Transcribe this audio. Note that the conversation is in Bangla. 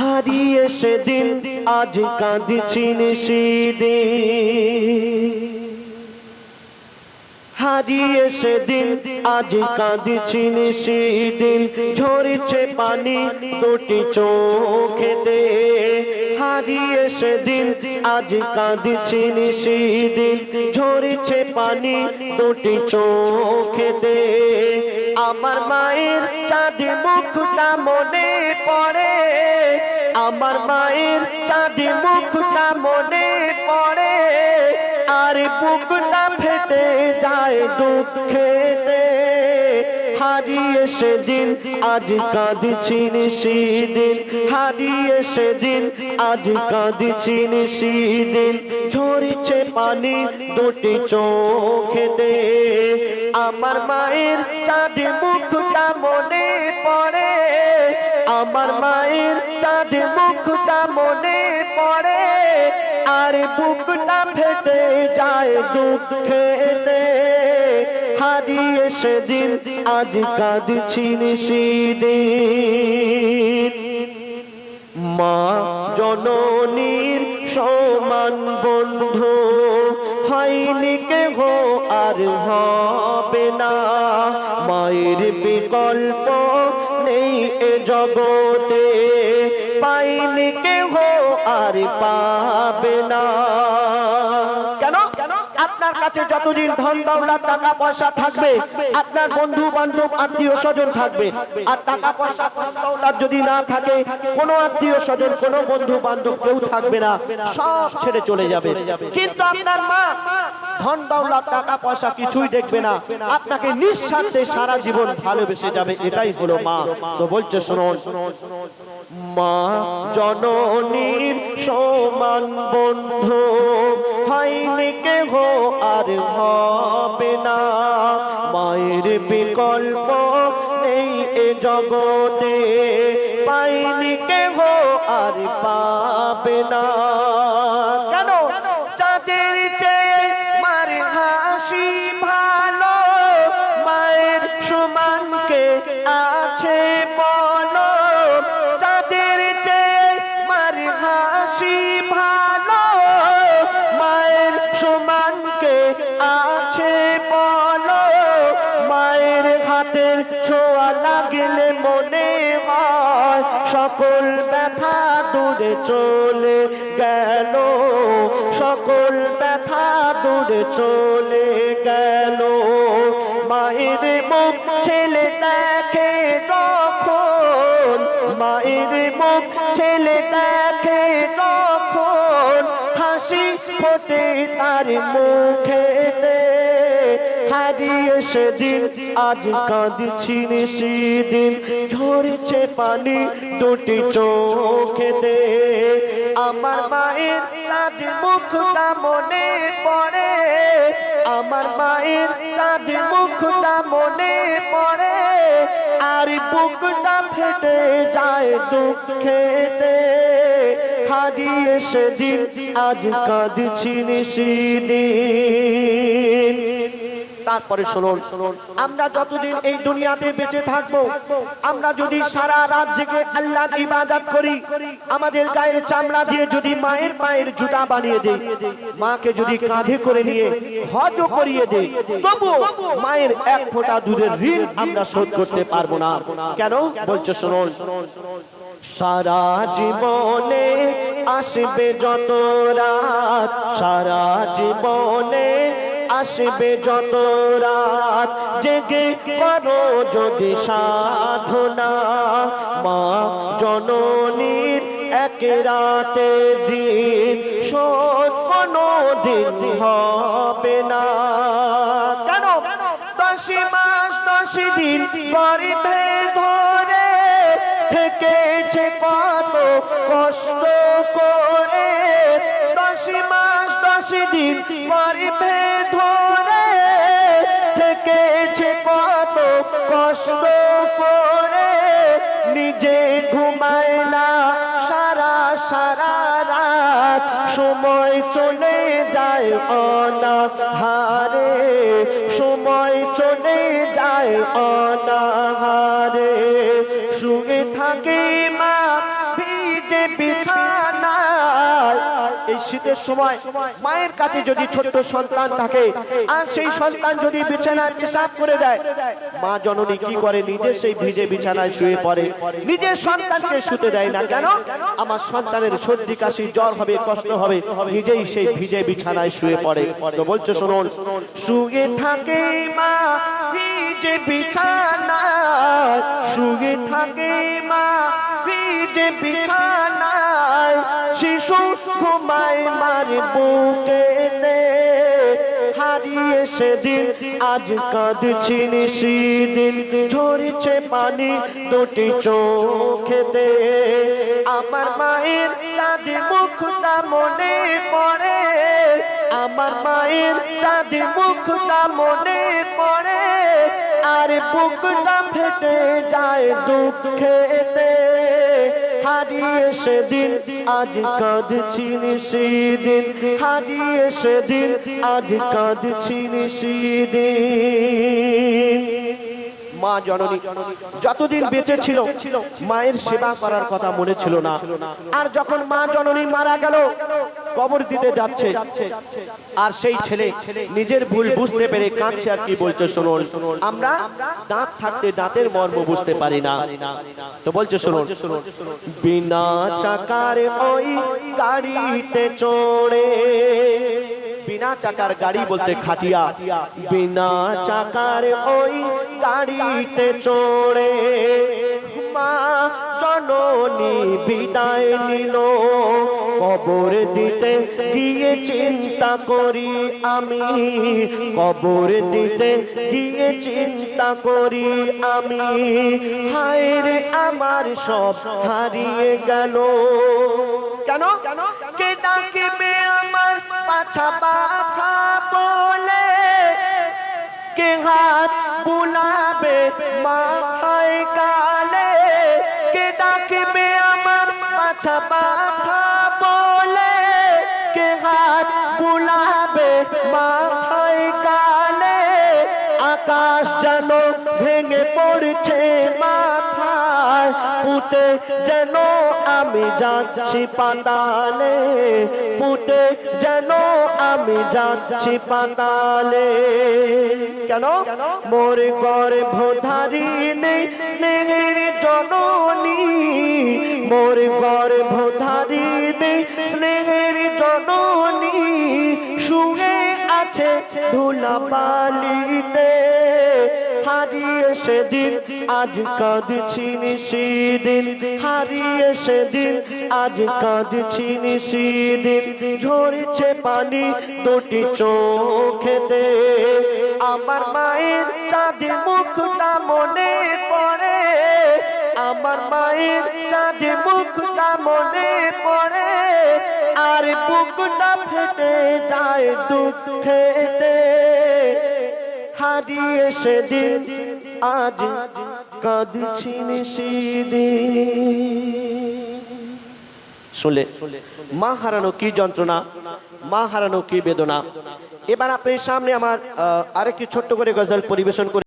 হারিয়ে সেদিন আজ কাঁদছি সেদিন হারিয়ে সেদিন আজ কাঁদছি সেদিন ঝরছে পানি দুটি চোখেতে। হারিয়ে সেদিন আজ ঝরছে পানি দুটি আমার মায়ের চাঁদ মুখটা মনে পড়ে। আমার মায়ের চাঁদ মুখটা মনে পড়ে। আর বুকটা ফেটে যায় দুঃখেতে হারিয়ে সেদিন, আজ কাঁদছিন সেদিন হারিয়ে সেদিন, আজ কাঁদছিন সেদিন ঝরছে পানি দুটি চোখেতে। আমার মায়ের চাঁদ মুখটা মনে পড়ে। আমার মায়ের চাঁদ মুখটা মনে পড়ে। আর বুকটা ফেটে যায় দুঃখেতে হারিয়ে সেদিন আজ কাঁদছিন সেদিন মা জননীর সমান বন্ধু, হয়নি কেহ আর হবে না। মায়ের বিকল্প নেই এ জগতে, পাইনি কেহ আর পাবে না। আপনার কাছে যতদিন ধন দৌলত টাকা পয়সা থাকবে, আপনার বন্ধু বান্ধব আত্মীয় স্বজন থাকবে। আর টাকা পয়সা দৌলত যদি না থাকে, কোনো আত্মীয় স্বজন কোনো বন্ধু বান্ধব কেউ থাকবে না। সব ছেড়ে চলে যাবে। কিন্তু আপনার মা ধন দৌলত টাকা পয়সা কিছুই দেখবে না। আপনাকে নিঃস্বার্থে সারা জীবন ভালোবেসে যাবে। এটাই হলো মা। তো বলছে, শুনুন। মা জননীর সমান বন্ধু, হয়নি কেহ আর হবে না। মায়ের বিকল্প এই এ জগতে, পাইনি কেহ আর পাবে না। কেন? সকল ব্যথা দূরে চলে গেল, সকল ব্যথা দূরে চলে গেল। মায়ের মুখ ছেলে দেখে তখন মায়ের মুখ ছেলে দেখে তখন হাসি ফোটে তার মুখেতে হারিয়ে সেদিন আজ কাঁদছিন সেদিন ঝরছে পানি দুটি চোখেতে। আমার মায়ের চাঁদ মুখটা মনে পড়ে। আমার মায়ের চাঁদ মুখটা মনে পড়ে। আর বুকটা ফেটে যায় দুঃখেতে। হারিয়ে সেদিন আজ কাঁদছিন সেদিন তারপরে শুনুন, আমরা যতদিন এই দুনিয়াতে বেঁচে থাকব, আমরা যদি সারা রাত জেগে আল্লাহ ইবাদত করি, আমাদের গায়ের চামড়া দিয়ে যদি মায়ের পায়ের জুতা বানিয়ে দেই, মাকে যদি কাঁধে করে নিয়ে হজ করিয়ে দেই, তবু মায়ের এক ফোঁটা দুধের ঋণ আমরা শোধ করতে পারব না। কেন? বলছে, শুনুন। সারা জীবনে আসবে যত রাত, সারা জীবনে আসবে যত রাত জেগে করো যদি সাধনা। মা জননীর এক রাতে দিন শোধ কোনো দিন হবে না। কেন? দশ মাস দশ দিন পরে ধরে থেকেছে কত কষ্ট করে। দশ মাস দশ দিন পরে সময় চলে যায় অনাহারে সময় চলে যায় অনাহারে। শুয়ে থাকে মা শীতের সময় মায়ের কাছে যদি ছোট্ট সন্তান থাকে, আর সেই সন্তান যদি বিছানায় পেশাব করে দেয়, মা জননী কি করে নিজে সেই ভিজে বিছানায় শুয়ে পড়ে? নিজের সন্তানকে শুতে দেয় না কেন? আমার সন্তানের সর্দি কাশি, জ্বর হবে, কষ্ট হবে, নিজেই সেই ভিজে বিছানায় শুয়ে পড়ে। তো বলছো, শুনুন, শুয়ে থাকে মা, ভিজে বিছানায় শুয়ে থাকে মা ভিজে বিছানায়। শিশু ঘুমায় মার বুকে হারিয়ে সেদিন আজ কাঁদছি সেদিন ঝরছে পানি দুটি চোখেতে আমার মায়ের চাঁদ মুখটা মনে পড়ে। আমার মায়ের চাঁদ মুখটা মনে পড়ে। আর বুকটা ফেটে যায় দুঃখেতে। হারিয়ে সেদিন আজ কাঁদছি সেদিন হারিয়ে সেদিন আজ কাঁদছি সেদিন মা জননী যতদিন বেঁচে ছিল, মায়ের সেবা করার কথা মনে ছিল না। আর যখন মা জননী মারা গেল, কবর দিতে যাচ্ছে। আর সেই ছেলে নিজের ভুল বুঝতে পেরে কাঁদছে আর কি বলছে, শুনুন। আমরা দাঁত থাকতে দাঁতের মর্ম বুঝতে পারি না। তো বলছে, শুনুন। বিনা চাকার ওই গাড়িতে চড়ে বিনা চাকার গাড়ি বলতে খাটিয়া, বিনা চাকার ওই গাড়িতে চড়ে মা জননী বিদায় নিল। কবর দিতে গিয়ে চিন্তা করি আমি, কবর দিতে গিয়ে চিন্তা করি আমি। হায় রে আমার সব হারিয়ে গেল। কেন? কে ডাকিবে পাছা পাছা বলে কে হাত বুলাবে? মাথায় গালে কে ডাকবে আমার? পাছা পাছা বলে কে হাত বুলাবে? মাথায় গালে আকাশ যেন ভেঙে পড়ছে। পুঁতে যেন আমি যাচ্ছি পাতালে, ফুটে যেন আমি যাচ্ছি পাতালে। কেন? মোর গর্ভ ভোধারি নেই স্নেহের জননী। মোর গর্ভ ভোধারি নেই স্নেহের জননী শুয়ে আছে ধুলা বালিতে হারিয়ে সেদিন আজ কাঁদছি সেদিন হারিয়ে সেদিন আজ কাঁদছি সেদিন ঝরছে পানি দুটি চোখেতে। আমার মায়ের চাঁদ মুখটা মনে পড়ে। আমার মায়ের চাঁদ মুখটা মনে পড়ে, আর বুকটা ফেটে যায় দুঃখেতে। হারিয়ে সেদিন আজ কাঁদছি শুনলে মা হারানো কি যন্ত্রণা, মা হারানো কি বেদনা? এবার আপনার সামনে আমার আরেকটি ছোট্ট করে গজল পরিবেশন করে।